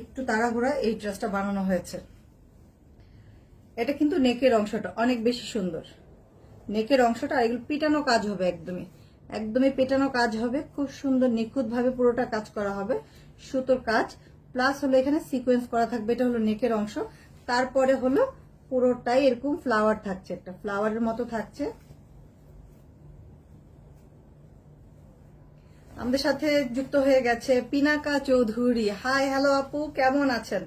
একটু তাড়াহুড়া এই ড্রেসটা বানানো হয়েছে। এটা কিন্তু নেকের অংশটা, অনেক বেশি সুন্দর। নেকের অংশটা আর এগুলো পিটানো কাজ হবে একদমই। একদমই পেটানো কাজ হবে, খুব সুন্দর নিখুঁত ভাবে পুরোটা কাজ করা হবে, সুতোর কাজ। প্লাস হলো এখানে সিকোয়েন্স করা থাকবে, এটা হলো নেকের অংশ। তারপরে হলো পুরোটাই এরকম ফ্লাওয়ার থাকছে, একটা ফ্লাওয়ারের মতো থাকছে। আমাদের সাথে যুক্ত হয়ে গেছে পিনাকা চৌধুরী। হাই হ্যালো আপু, কেমন আছেন?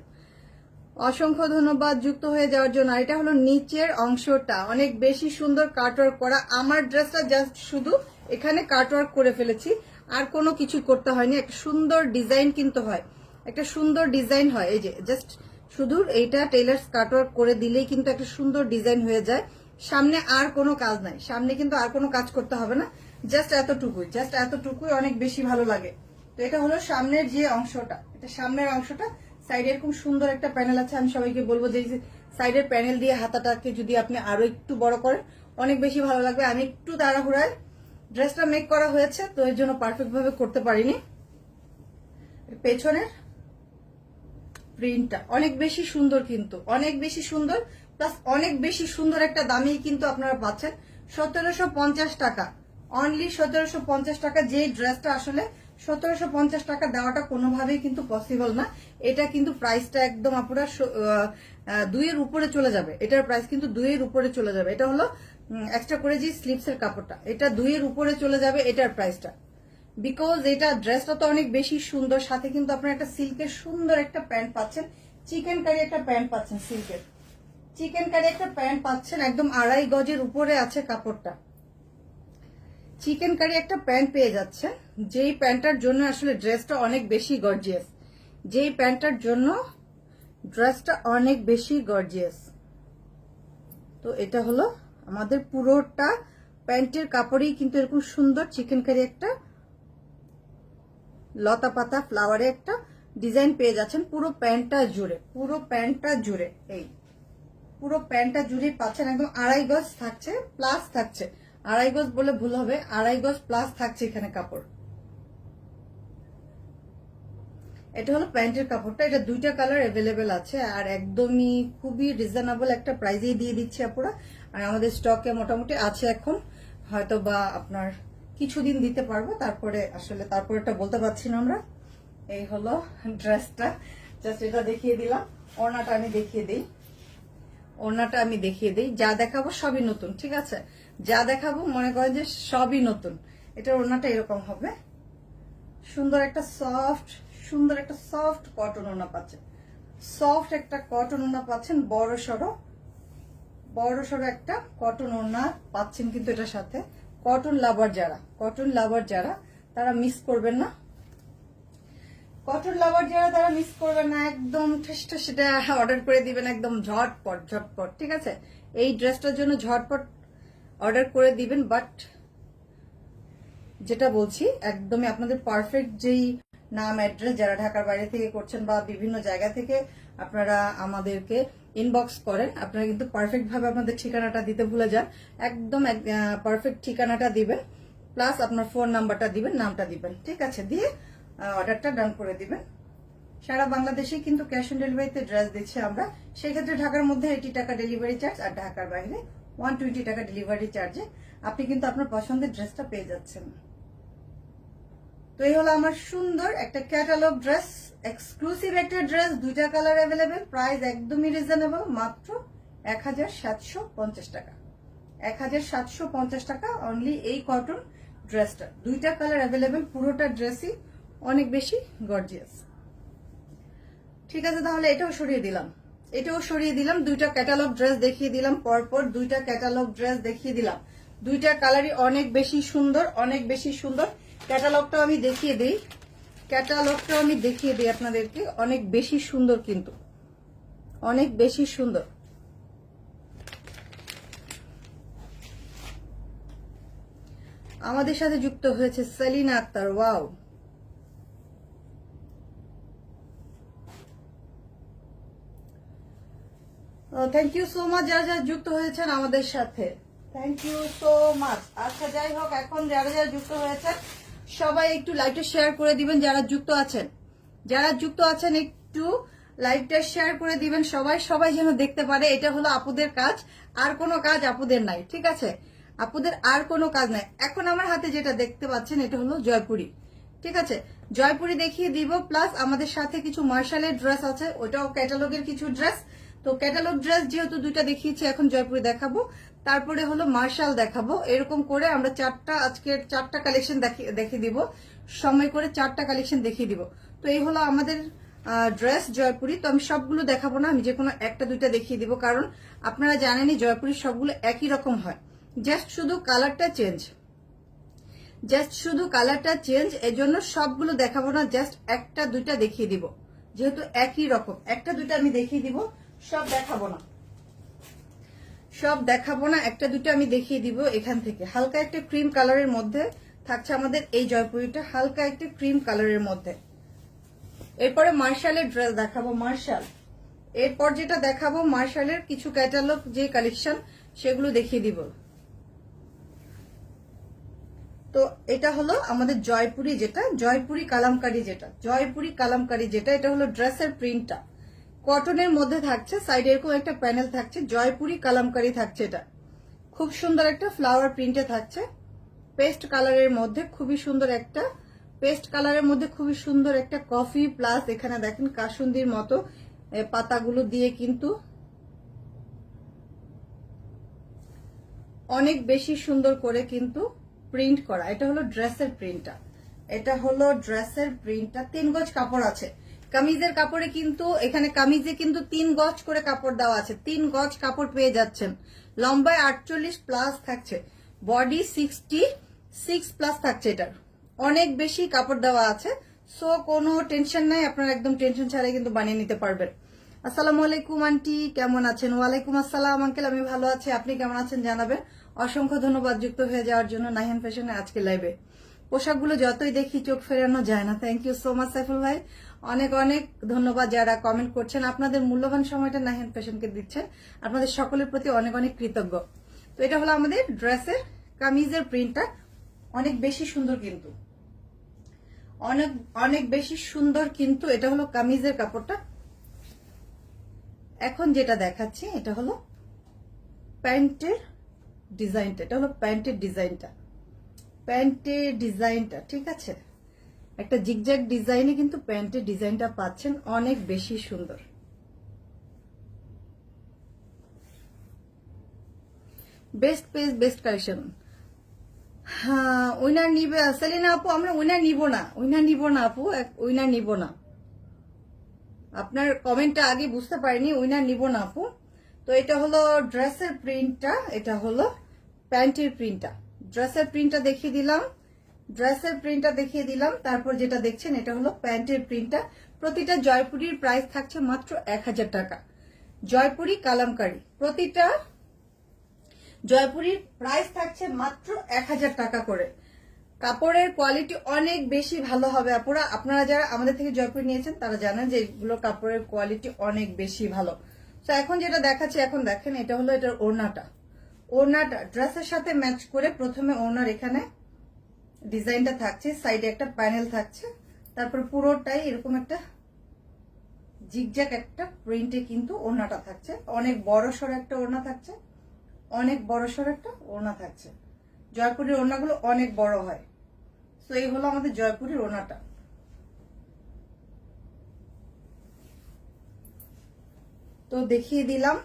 অসংখ্য ধন্যবাদ যুক্ত হয়ে যাওয়ার জন্য। এটা হলো নিচের অংশটা। অনেক বেশি সুন্দর কাটওয়ার্ক করা। আমার ড্রেসটা জাস্ট শুধু এখানে কাটওয়ার্ক করে ফেলেছি। আর কোনো কিছু করতে হয়নি। একটা সুন্দর ডিজাইন কিন্তু হয়। একটা সুন্দর ডিজাইন হয়। এই যে জাস্ট শুধু এইটা টেলার্স কাটওয়ার্ক করে দিলেই কিন্তু একটা সুন্দর ডিজাইন হয়ে যায়। সামনে আর কোনো কাজ নাই। সামনে কিন্তু আর কোনো কাজ করতে হবে না। জাস্ট এতটুকুই জাস্ট এতটুকুই অনেক বেশি ভালো লাগে। তো এটা হলো সামনের যে অংশটা। এটা সামনের অংশটা সাইডে এরকম সুন্দর একটা প্যানেল আছে, আমি সবাইকে বলব যে সাইডের প্যানেল দিয়ে হাতাটাকে যদি আপনি আরও একটু বড় করেন, অনেক বেশি ভালো লাগবে। আমি একটু তাড়াহুড়ায় ড্রেসটা মেক করা হয়েছে, তো এর জন্য পারফেক্ট ভাবে করতে পারিনি। পেছনের প্রিন্টটা অনেক বেশি সুন্দর কিন্তু, অনেক বেশি সুন্দর প্লাস অনেক বেশি সুন্দর একটা দামি কিন্তু আপনারা পাচ্ছেন। সতেরোশো পঞ্চাশ টাকা। অনলি সতেরোশো পঞ্চাশ টাকা যে ড্রেসটা আসলে সতেরোশো পঞ্চাশ টাকা দেওয়াটা কোনোভাবেই কিন্তু পসিবল না। এটা কিন্তু প্রাইসটা একদম আপনার দুইয়ের উপরে চলে যাবে। এটার প্রাইস কিন্তু দুইয়ের উপরে চলে যাবে। এটা হলো এক্সট্রা করে যে স্লিপসের কাপড়টা, এটা দুইয়ের উপরে চলে যাবে এটার প্রাইসটা বিকজ এটা ড্রেসটা তো অনেক বেশি সুন্দর, সাথে কিন্তু আপনার একটা সিল্কের সুন্দর একটা প্যান্ট পাচ্ছেন। চিকেন কারি একটা প্যান্ট পাচ্ছেন সিল্কের চিকেন কারি একটা প্যান্ট পাচ্ছেন, একদম আড়াই গজের উপরে আছে কাপড়টা। চিকেন কারি একটা প্যান্ট পেয়ে যাচ্ছে। যেই প্যান্টটার জন্য আসলে ড্রেসটা অনেক বেশি গর্জিয়াস যেই প্যান্টটার জন্য ড্রেসটা অনেক বেশি গর্জিয়াস তো এটা হলো আমাদের পুরোটা প্যান্টের কাপড়ই কিন্তু এরকম সুন্দর চিকেন কারি একটা লতা পাতা ফ্লাওয়ারে একটা ডিজাইন পেয়ে যাচ্ছেন পুরো প্যান্টটা জুড়ে, পুরো প্যান্টটা জুড়ে, এই। পুরো প্যান্টটা জুড়ে পাচ্ছেন একদম আড়াই গজ থাকছে প্লাস থাকছে। আড়াই গজ বলে ভুল হবে, আড়াই গজ প্লাস থাকছে এখানে কাপড়। এটা হলো প্যান্টের কাপড়টা, এটা দুইটা কালার অ্যাভেলেবেল আছে, আর একদমই খুবই রিজনেবল একটা প্রাইজেই দিয়ে দিচ্ছি আপুরা। আর আমাদের স্টকে মোটামুটি আছে এখন হয়তো বা আপনার কিছুদিন দিতে পারব, তারপরে আসলে তারপরে এটা বলতে পারছি না আমরা। এই হলো ড্রেসটা জাস্ট এটা দেখিয়ে দিলাম, ওড়নাটা আমি দেখিয়ে দিই। ওড়নাটা আমি দেখিয়ে দিই, যা দেখাবো সবই নতুন, ঠিক আছে? যা দেখাবো, মনে করেন যে সবই নতুন। এটা ওড়নাটা এরকম হবে। সুন্দর একটা সফট সুন্দর একটা সফট কটন ওনা পাচ্ছেন। সফট একটা কটন ওনা পাচ্ছেন, বড় সড়ো। বড় সড়ো একটা কটন ওড়না পাচ্ছেন কিন্তু এটার সাথে। কটন লাভার যারা কটন লাভার যারা, তারা মিস করবেন না। কটন লাভার যারা, তারা মিস করবেন না। একদম ঠেসটা সেটা অর্ডার করে দিবেন, একদম ঝটপট ঝটপট, ঠিক আছে? এই ড্রেসটার জন্য ঝটপট অর্ডার করে দিবেন, বাট যেটা বলছি, একদমই আপনাদের পারফেক্ট যেই নাম অ্যাড্রেস যারা ঢাকার বাইরে থেকে করছেন বা বিভিন্ন জায়গা থেকে আপনারা আমাদেরকে ইনবক্স করেন, আপনারা কিন্তু পারফেক্ট ভাবে আপনাদের ঠিকানাটা দিতে ভুলে যান। একদম পারফেক্ট ঠিকানাটা দিবেন প্লাস আপনার ফোন নাম্বারটা দিবেন, নামটা দিবেন, ঠিক আছে? দিয়ে অর্ডারটা ডান করে দিবেন। সারা বাংলাদেশে কিন্তু ক্যাশ অন ডেলিভারিতে ড্রেস দিচ্ছি আমরা। সেক্ষেত্রে ঢাকার মধ্যে এইটি টাকা ডেলিভারি চার্জ আর ঢাকার বাইরে ওয়ান টোয়েন্টি টাকা ডেলিভারি চার্জে আপনি কিন্তু আপনার পছন্দের ড্রেসটা পেয়ে যাচ্ছেন। তো এই হলো আমার সুন্দর একটা ক্যাটালগ ড্রেস এক্সক্লুসিভ একটা ড্রেস দুইটা কালার অ্যাভেলেবেল প্রাইস একদমই রিজনেবল মাত্র এক হাজার সাতশো পঞ্চাশ টাকা। এক হাজার সাতশো পঞ্চাশ টাকা অনলি এই কটন ড্রেসটা দুইটা কালার অ্যাভেলেবেল পুরোটা ড্রেসই অনেক বেশি গর্জিয়াস ঠিক আছে, তাহলে এটাও সরিয়ে দিলাম। এটাও সরিয়ে দিলাম, দুইটা ক্যাটালগ ড্রেস দেখিয়ে দিলাম, পরপর দুইটা ক্যাটালগ ড্রেস দেখিয়ে দিলাম। দুইটা কালারই অনেক বেশি সুন্দর, অনেক বেশি সুন্দর। ক্যাটালগটাও আমি দেখিয়ে দিই। ক্যাটালগটাও আমি দেখিয়ে দিই আপনাদেরকে, অনেক বেশি সুন্দর কিন্তু। অনেক বেশি সুন্দর। আমাদের সাথে যুক্ত হয়েছে Selina Akter, wow. Thank you so much যারা যারা যুক্ত হয়েছেন আমাদের সাথে। থ্যাংক ইউ সো মাচ আচ্ছা যাই হোক, এখন যারা যারা যুক্ত হয়েছেন, সবাই একটু লাইটে শেয়ার করে দিবেন, যারা যুক্ত আছেন। যারা যুক্ত আছেন, একটু লাইভটা শেয়ার করে দিবেন সবাই। সবাই যেন দেখতে পারে, এটা হলো আপুদের কাজ। আর কোনো কাজ আপুদের নাই, ঠিক আছে? আপুদের আর কোনো কাজ নাই। এখন আমার হাতে যেটা দেখতে পাচ্ছেন, এটা হলো জয়পুরি। ঠিক আছে? জয়পুরি দেখিয়ে দিব প্লাস আমাদের সাথে কিছু মার্শালের ড্রেস আছে, ওটাও ক্যাটালগের কিছু ড্রেস তো ক্যাটালগ ড্রেস যেহেতু দুইটা দেখিয়েছি, এখন জয়পুরি দেখাবো। তারপরে হলো মার্শাল দেখাবো। এরকম করে আমরা চারটা, আজকের চারটা কালেকশন দেখিয়ে দিব। সময় করে চারটা কালেকশন দেখিয়ে দিব। তো এই হলো আমাদের ড্রেস জয়পুরি। তো আমি সবগুলো দেখাবো না, আমি যে কোনো একটা, দুইটা দেখিয়ে দিব। কারণ আপনারা জানেনই জয়পুরি সবগুলো একই রকম হয়। জাস্ট শুধু কালারটা চেঞ্জ জাস্ট শুধু কালারটা চেঞ্জ এজন্য সবগুলো দেখাবো না জাস্ট একটা, দুইটা দেখিয়ে দিব। যেহেতু একই রকম। একটা, দুইটা আমি দেখিয়ে দিব। সব দেখাবো না। সব দেখাবো না, একটা দুটো আমি দেখিয়ে দিব এখান থেকে। হালকা একটা ক্রিম কালারের মধ্যে থাকছে আমাদের এই জয়পুরিটা, হালকা একটা ক্রিম কালারের মধ্যে। এরপরে মার্শালের ড্রেস দেখাবো, মার্শাল। এরপর যেটা দেখাবো, মার্শালের কিছু ক্যাটালগ যে কালেকশন, সেগুলো দেখিয়ে দিব। তো এটা হলো আমাদের জয়পুরি যেটা, জয়পুরি কালামকারি যেটা, জয়পুরি কালামকারি যেটা, এটা হলো ড্রেসের প্রিন্টটা। কটনের মধ্যে থাকছে সাইডে এরকম একটা প্যানেল থাকছে, জয়পুরি কালামকারি থাকছে এটা। খুব সুন্দর একটা ফ্লাওয়ার প্রিন্টে থাকছে। পেস্ট কালারের মধ্যে খুবই সুন্দর একটা পেস্ট কালারের মধ্যে খুবই সুন্দর একটা কফি প্লাস এখানে দেখেন কাসুন্দির মতো পাতাগুলো দিয়ে কিন্তু অনেক বেশি সুন্দর করে কিন্তু প্রিন্ট করা। এটা হলো ড্রেসের প্রিন্টটা এটা হলো ড্রেসের প্রিন্টটা তিন গজ কাপড় আছে। কামিজের কাপড়ে কিন্তু, এখানে কামিজে কিন্তু তিন গজ করে কাপড় দেওয়া আছে। তিন গজ কাপড় পেয়ে যাচ্ছেন। লম্বায় আটচল্লিশ প্লাস থাকছে। বডি সিক্সটি সিক্স প্লাস থাকছে এটার। অনেক বেশি কাপড় দেওয়া আছে। সো কোনো টেনশন নাই। আপনারা একদম টেনশন ছাড়াই কিন্তু বানিয়ে নিতে পারবেন। আসসালামু আলাইকুম, আন্টি। কেমন আছেন? ওয়ালাইকুম আসসালাম। আঙ্কেল, আমি ভালো আছি। আপনি কেমন আছেন জানাবেন? অসংখ্য ধন্যবাদ যুক্ত হয়ে যাওয়ার জন্য নাহিয়ান ফ্যাশনে আজকে লাইভে পোশাকগুলো যতই দেখি চোখ ফেরানো যায় না। Thank you so much Saiful ভাই। অনেক অনেক ধন্যবাদ যারা কমেন্ট করছেন। আপনাদের মূল্যবান সময়টা নাহিয়ান ফ্যাশনকে দিচ্ছেন। আপনাদের সকলের প্রতি অনেক অনেক কৃতজ্ঞ। তো এটা হলো আমাদের ড্রেসের, কামিজের প্রিন্টটা অনেক বেশি সুন্দর কিন্তু। অনেক অনেক বেশি সুন্দর কিন্তু এটা হলো কামিজের কাপড়টা। এখন যেটা দেখাচ্ছি, এটা হলো প্যান্টের ডিজাইনটা। এটা হলো প্যান্টের ডিজাইনটা। প্যান্টের ডিজাইনটা, ঠিক আছে? একটা জিগজ্যাগ ডিজাইনে কিন্তু প্যান্টের ডিজাইনটা পাচ্ছেন অনেক বেশি সুন্দর। বেস্ট পেজ বেস্ট কালেকশন হ্যাঁ উইনার নিবে, সেলিনা আপু, আমরা উইনার নিব না। উইনার নিব না আপু উইনার নিব না। আপনার কমেন্টটা আগে বুঝতে পারিনি উইনার নিব না আপু। তো এটা হলো ড্রেসের প্রিন্টটা এটা হলো প্যান্টের প্রিন্টটা ড্রেসের প্রিন্টটা দেখিয়ে দিলাম। ড্রেসের প্রিন্টটা দেখিয়ে দিলাম। তারপর যেটা দেখছেন, এটা হলো প্যান্টের প্রিন্টটা। প্রতিটা জয়পুরির প্রাইস থাকছে মাত্র এক হাজার টাকা। জয়পুরি কালামকারি। প্রতিটা জয়পুরির প্রাইস থাকছে মাত্র এক হাজার টাকা করে। কাপড়ের কোয়ালিটি অনেক বেশি ভালো হবে আপুরা। আপনারা যারা আমাদের থেকে জয়পুরি নিয়েছেন, তারা জানেন যে এগুলো কাপড়ের কোয়ালিটি অনেক বেশি ভালো। তো এখন যেটা দেখাচ্ছি, এখন দেখেন, এটা হলো এটার ওড়নাটা। ওড়নাটা ড্রেসের সাথে ম্যাচ করে প্রথমে ওড়নার এখানে ডিজাইনটা থাকছে, সাইডে একটা প্যানেল থাকছে, তারপর পুরোটাই এরকম একটা জিগজ্যাক একটা প্রিন্টে কিন্তু ওড়নাটা থাকছে। অনেক বড় সড় একটা ওড়না থাকছে, অনেক বড় সড় একটা ওড়না থাকছে। জয়পুরের ওড়নাগুলো অনেক বড় হয়। তো এই হলো আমাদের জয়পুরের ওড়নাটা। তো দেখিয়ে দিলাম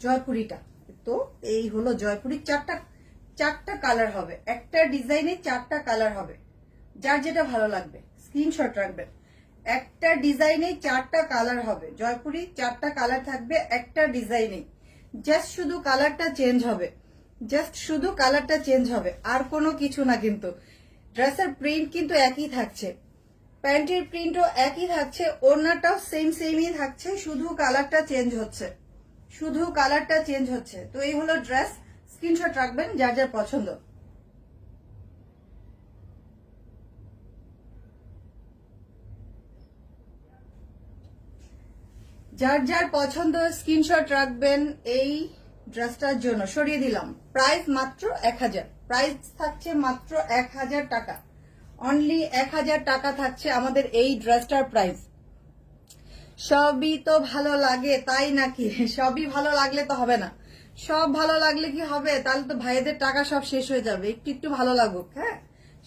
জয়পুরিটা। তো এই হলো জয়পুরি চারটা চারটা কালার হবে। একটা ডিজাইনে চারটা কালার হবে। যার যেটা ভালো লাগবে স্ক্রিনশট রাখবেন। একটা ডিজাইনে চারটা কালার হবে। জয়পুরি, চারটা কালার থাকবে একটা ডিজাইনে জাস্ট শুধু কালারটা চেঞ্জ হবে। জাস্ট শুধু কালারটা চেঞ্জ হবে। আর কোনো কিছু না কিন্তু। ড্রেসের প্রিন্ট কিন্তু একই থাকছে। প্যান্টের প্রিন্টও একই থাকছে। ওড়নাটাও সেম সেমই থাকছে। শুধু কালারটা চেঞ্জ হচ্ছে। শুধু কালারটা চেঞ্জ হচ্ছে। তো এই হলো ড্রেস স্ক্রিনশট রাখবেন যার যার পছন্দ। যার যার পছন্দ স্ক্রিনশট রাখবেন এই ড্রেসটার জন্য। সরিয়ে দিলাম। প্রাইস মাত্র এক হাজার। প্রাইস থাকছে মাত্র এক হাজার টাকা। অনলি এক হাজার টাকা থাকছে আমাদের এই ড্রেসটার প্রাইস সবই তো ভালো লাগে, তাই নাকি? সবই ভালো লাগলে তো হবে না। সব ভালো লাগলে কি হবে? তাহলে তো ভাইদের টাকা সব শেষ হয়ে যাবে। একটু একটু ভালো লাগুক হ্যাঁ?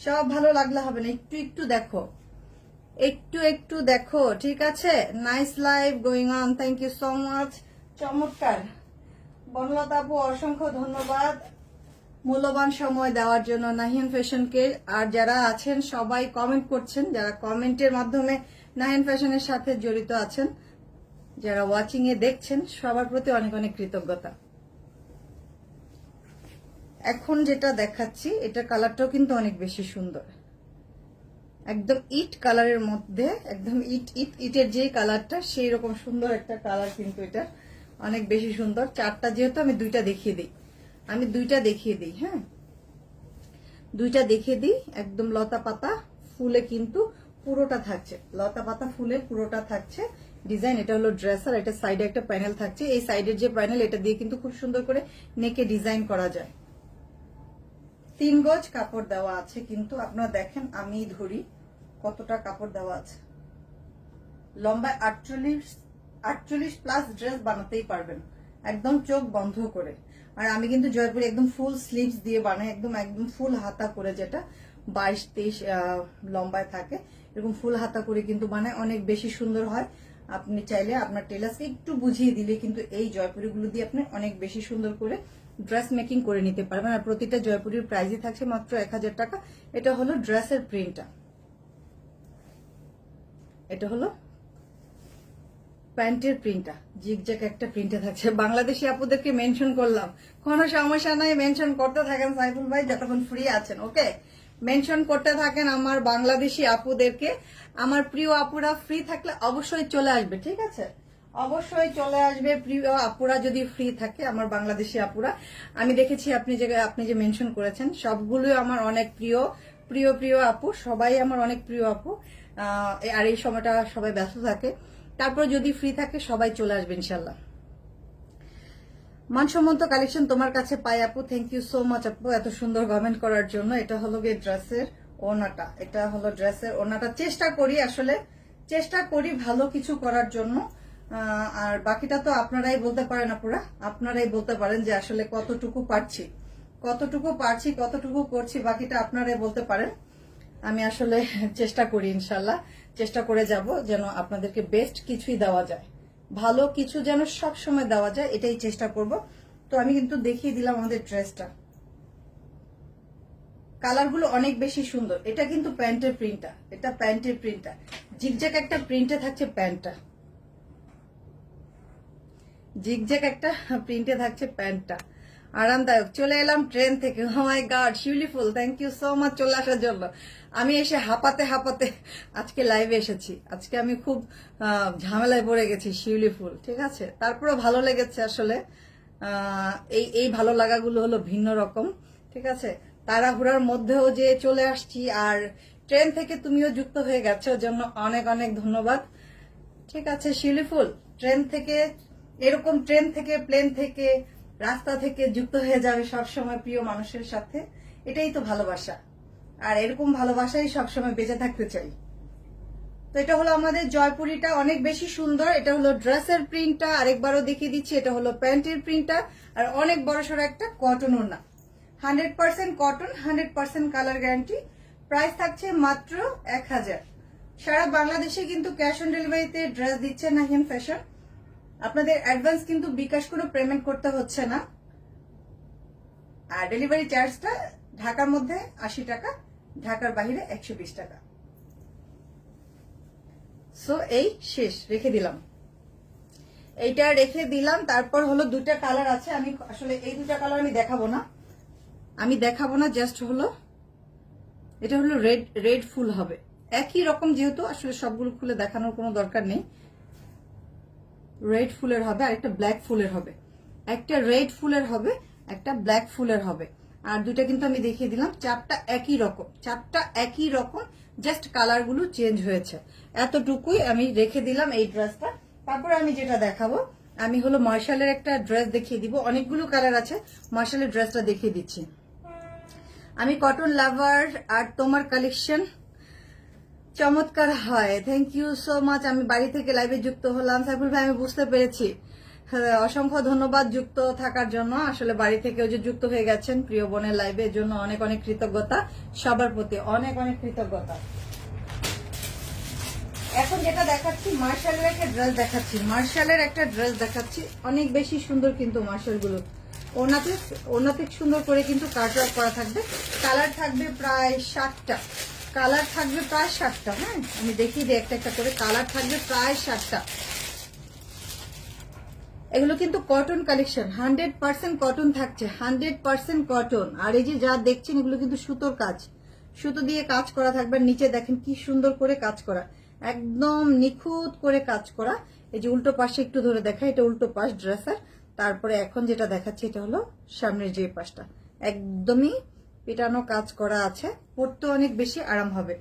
সব ভালো লাগলে হবে না। একটু একটু দেখো। একটু একটু দেখো, ঠিক আছে? Nice live going on thank you so much চমৎকার। বনলতা আপু, অসংখ্য ধন্যবাদ মূল্যবান সময় দেওয়ার জন্য নাহিয়ান ফ্যাশনকে। আর যারা আছেন, সবাই কমেন্ট করছেন। যারা কমেন্টের মাধ্যমে নাহিয়ান ফ্যাশনের সাথে জড়িত আছেন, যারা ওয়াচিং এ দেখছেন, সবার প্রতি অনেক অনেক কৃতজ্ঞতা। এখন যেটা দেখাচ্ছি এটা কালারটাও কিন্তু অনেক বেশি সুন্দর। একদম ইট কালারের মধ্যে, একদম ইট ইট, ইটের যে কালারটা, সেই রকম সুন্দর একটা কালার কিন্তু এটা। অনেক বেশি সুন্দর। চারটা যেহেতু আমি দুইটা দেখিয়ে দিই। আমি দুইটা দেখিয়ে দিই হ্যাঁ? দুইটা দেখিয়ে দিই, একদম লতা পাতা ফুলে কিন্তু পুরোটা থাকছে। লতা পাতা ফুলে পুরোটা থাকছে। ডিজাইন, এটা হলো ড্রেসার, এটা সাইডে একটা প্যানেল থাকছে। এই সাইডের যে প্যানেল, এটা দিয়ে কিন্তু খুব সুন্দর করে নেকে ডিজাইন করা যায়। তিন গজ কাপড় দেওয়া আছে, কিন্তু আপনারা দেখেন আমি ধরি কতটা কাপড় দেওয়া আছে। লম্বায় আটচল্লিশ আটচল্লিশ প্লাস ড্রেস বানাতেই পারবেন, একদম চোখ বন্ধ করে। আর আমি কিন্তু জয়পুরে একদম ফুল স্লিভস দিয়ে বানাই, একদম একদম ফুল হাতা করে যেটা বাইশ, তেইশ লম্বায় থাকে, এরকম ফুল হাতা করে কিন্তু বানায়, অনেক বেশি সুন্দর হয়। আপনি চাইলে আপনার টেলার্সকে একটু বুঝিয়ে দিলে কিন্তু এই জয়পুরিগুলো দিয়ে আপনি অনেক বেশি সুন্দর করে ড্রেস মেকিং করে নিতে পারবেন। আর প্রতিটা জয়পুরির প্রাইসই থাকছে মাত্র এক হাজার টাকা। এটা হলো ড্রেসের প্রিন্টটা এটা হলো প্যান্টের প্রিন্টটা জিগজ্যাক একটা প্রিন্টে থাকছে। বাংলাদেশি আপুদেরকে মেনশন করলাম। কোনো সমস্যা নাই মেনশন করতে থাকেন সাইফুল ভাই, যতক্ষণ ফ্রি আছেন ওকে মেনশন করতে থাকেন আমার বাংলাদেশি আপুদেরকে। আমার প্রিয় আপুরা ফ্রি থাকলে অবশ্যই চলে আসবে, ঠিক আছে? অবশ্যই চলে আসবে প্রিয় আপুরা যদি ফ্রি থাকে, আমার বাংলাদেশি আপুরা। আমি দেখেছি আপনি যে আপনি যে মেনশন করেছেন, সবগুলোই আমার অনেক প্রিয় প্রিয় প্রিয় আপু, সবাই আমার অনেক প্রিয় আপু। আর এই সময়টা সবাই ব্যস্ত থাকে। তারপর যদি ফ্রি থাকে, সবাই চলে আসবে ইনশাল্লাহ মানসম্মত কালেকশন তোমার কাছে পাই আপু। থ্যাংক ইউ সো মাচ আপু, এত সুন্দর কমেন্ট করার জন্য। এটা হলো গিয়ে ড্রেসের ওনাটা এটা হলো ড্রেসের ওনাটা চেষ্টা করি আসলে, চেষ্টা করি ভালো কিছু করার জন্য। আর বাকিটা তো আপনারাই বলতে পারেন আপুরা। আপনারাই বলতে পারেন যে আসলে কতটুকু পারছি। কতটুকু পারছি, কতটুকু করছি, বাকিটা আপনারাই বলতে পারেন। আমি আসলে চেষ্টা করি ইনশাল্লাহ চেষ্টা করে যাব যেন আপনাদেরকে বেস্ট কিছুই দেওয়া যায়। ভালো কিছু যেন সব সময় দেওয়া যায়, এটাই চেষ্টা করব। তো আমি কিন্তু দেখিয়ে দিলাম আমাদের ড্রেসটা। কালারগুলো অনেক বেশি সুন্দর। এটা কিন্তু প্যান্টের প্রিন্টটা। এটা প্যান্টের প্রিন্টটা। জিগজ্যাক একটা প্রিন্টে থাকছে প্যান্টটা। জিগজ্যাক একটা প্রিন্টে থাকছে প্যান্টটা। আরামদায়ক। চলে এলাম ট্রেন থেকে। মাই গড শিউলিফুল থ্যাংক ইউ সো মাচ চলে আসার জন্য। আমি এসে হাঁপাতে হাঁপাতে আজকে লাইভে এসেছি। আজকে আমি খুব ঝামেলায় পড়ে গেছি শিউলিফুল ঠিক আছে? তারপরে ভালো লেগেছে আসলে। এই এই ভালো লাগাগুলো হলো ভিন্ন রকম, ঠিক আছে? তাড়াহুড়ার মধ্যেও যে চলে আসছি আর ট্রেন থেকে তুমিও যুক্ত হয়ে গেছো জন্য অনেক অনেক ধন্যবাদ। ঠিক আছে শিউলিফুল ট্রেন থেকে এরকম ট্রেন থেকে, প্লেন থেকে, রাস্তা থেকে যুক্ত হয়ে যাবে সবসময় প্রিয় মানুষের সাথে। এটাই তো ভালোবাসা। আর এরকম ভালোবাসাই সবসময় বেঁচে থাকতে চাই। তো এটা হলো আমাদের জয়পুরিটা অনেক বেশি সুন্দর। এটা হলো ড্রেসের প্রিন্টটা, আরেকবারও দেখিয়ে দিচ্ছি, এটা হলো প্যান্টের প্রিন্টটা, আর অনেক বড় সড়ো একটা কটন ওনা hundred percent cotton hundred percent colour guarantee price থাকছে মাত্র এক হাজার। সারা বাংলাদেশে কিন্তু ক্যাশ অন ডেলিভারিতে ড্রেস দিচ্ছে নাহিয়ান ফ্যাশন আপনাদের অ্যাডভান্স কিন্তু বিকাশ কোনো পেমেন্ট করতে হচ্ছে না। আর ডেলিভারি চার্জটা ঢাকার মধ্যে আশি টাকা, ঢাকার বাইরে একশো টাকা। সো এই শেষ, রেখে দিলাম। এইটা রেখে দিলাম, তারপর হলো দুটা কালার আছে, আমি আসলে এই দুটা কালার আমি দেখাবো না। আমি দেখাবো না জাস্ট হলো, এটা হলো রেড রেড ফুল হবে। একই রকম যেহেতু, আসলে সবগুলো খুলে দেখানোর কোনো দরকার নেই। রেড ফুলের হবে, আর একটা ব্ল্যাক ফুলের হবে। একটা রেড ফুলের হবে, একটা ব্ল্যাক ফুলের হবে। আর দুইটা কিন্তু আমি দেখিয়ে দিলাম, চারটা একই রকম, চারটা একই রকম জাস্ট কালারগুলো চেঞ্জ হয়েছে। এতটুকুই আমি রেখে দিলাম এই ড্রেসটা তারপরে আমি যেটা দেখাবো, আমি হলো মার্শালের একটা ড্রেস দেখিয়ে দিব। অনেকগুলো কালার আছে, মার্শালের ড্রেসটা দেখিয়ে দিচ্ছি। আমি কটন লাভার আর তোমার কালেকশন চমৎকার হয়। থ্যাংক ইউ সো মাচ আমি বাড়ি থেকে লাইভে যুক্ত হলাম। সাইফুল ভাই আমি বুঝতে পেরেছি। হ্যাঁ, অসংখ্য ধন্যবাদ যুক্ত থাকার জন্য। আসলে বাড়ি থেকেও যে যুক্ত হয়ে গেছেন প্রিয় বোনের লাইভে এর জন্য অনেক অনেক কৃতজ্ঞতা। সবার প্রতি অনেক অনেক কৃতজ্ঞতা। এখন যেটা দেখাচ্ছি মার্শালের একটা ড্রেস দেখাচ্ছি। মার্শালের একটা ড্রেস দেখাচ্ছি। অনেক বেশি সুন্দর কিন্তু মার্শালগুলো ওনাতে ওনাতে সুন্দর করে কিন্তু কাট ওয়ার্ক করা থাকবে। কালার থাকবে প্রায় ষাটটা কালার থাকবে প্রায় ষাটটা হ্যাঁ? আমি দেখিয়ে দিই একটা একটা করে কালার থাকবে প্রায় ষাটটা এগুলো কিন্তু cotton collection hundred percent cotton থাকছে হান্ড্রেড পার্সেন্ট কটন আর এই যে যা দেখছেন, এগুলো কিন্তু সুতোর কাজ। সুতো দিয়ে কাজ করা থাকবে নিচে দেখেন কি সুন্দর করে কাজ করা। একদম নিখুঁত করে কাজ করা। এই যে উল্টো পাশে একটু ধরে দেখা, এটা উল্টো পাশ ড্রেসের তারপরে এখন যেটা দেখাচ্ছি, এটা হলো সামনের যে পাশটা। একদমই পেটানো কাজ করা আছে। পড়তে অনেক বেশি আরাম হবে।